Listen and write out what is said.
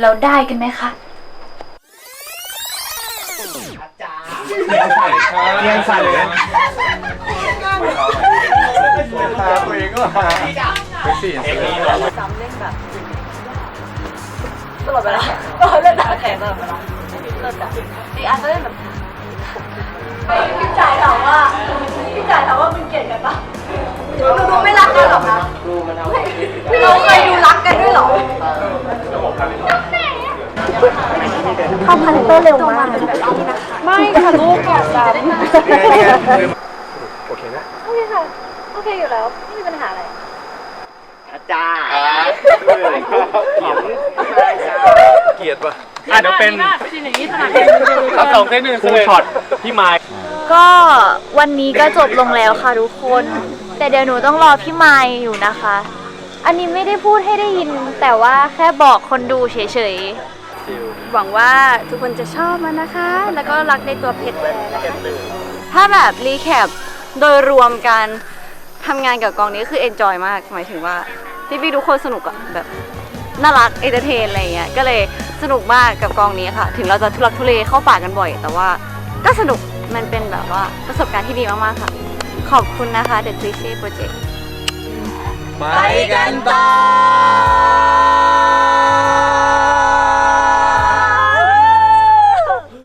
เราได้กันไหมคะ เรียนสั่นเลยตาตัวเองก็หาไปสี่เอ็กซ์นี่ซ้ำเล่นแบบตลอดเวลาตลอดเล่นแบบแข่งตลอดเวลาเลิศอะอีกอันก็เล่นแบบพี่จ่ายถามว่าพี่จ่ายถามว่ามึงเกลียดกันปะ เข้าคาแรคเตอร์เร็วมากไม่ค่ะลูกก่อนจ้ะโอเคนะโอเคค่ะ โอเคอยู่แล้ว ไม่มีปัญหาอะไรเกลียดปะอะเดี๋ยวเป็นสองเทคหนึ่งฟูช็อตพี่ไม้ก็วันนี้ก็จบลงแล้วค่ะทุกคน แต่เดี๋ยวหนูต้องรอพี่ไมายอยู่นะคะ อันนี้ไม่ได้พูดให้ได้ยินแต่ว่าแค่บอกคนดูเฉย หวังว่าทุกคนจะชอบมันนะคะ แล้วก็รักในตัวเพชรเลยนะคะถ้าแบบรีแคปโดยรวมการทำงานกับกองนี้คือเอนจอยมาก หมายถึงว่าพี่ๆทุกคนสนุกอะแบบน่ารักเอนเตอร์เทนอะไรเงี้ยก็เลยสนุกมากกับกองนี้ค่ะ ถึงเราจะทุลักทุเลเข้าป่ากันบ่อย แต่ว่าก็สนุกมันเป็นแบบว่าประสบการณ์ที่ดีมากๆค่ะ ขอบคุณนะคะ The Cliché Project ไปกันต่อ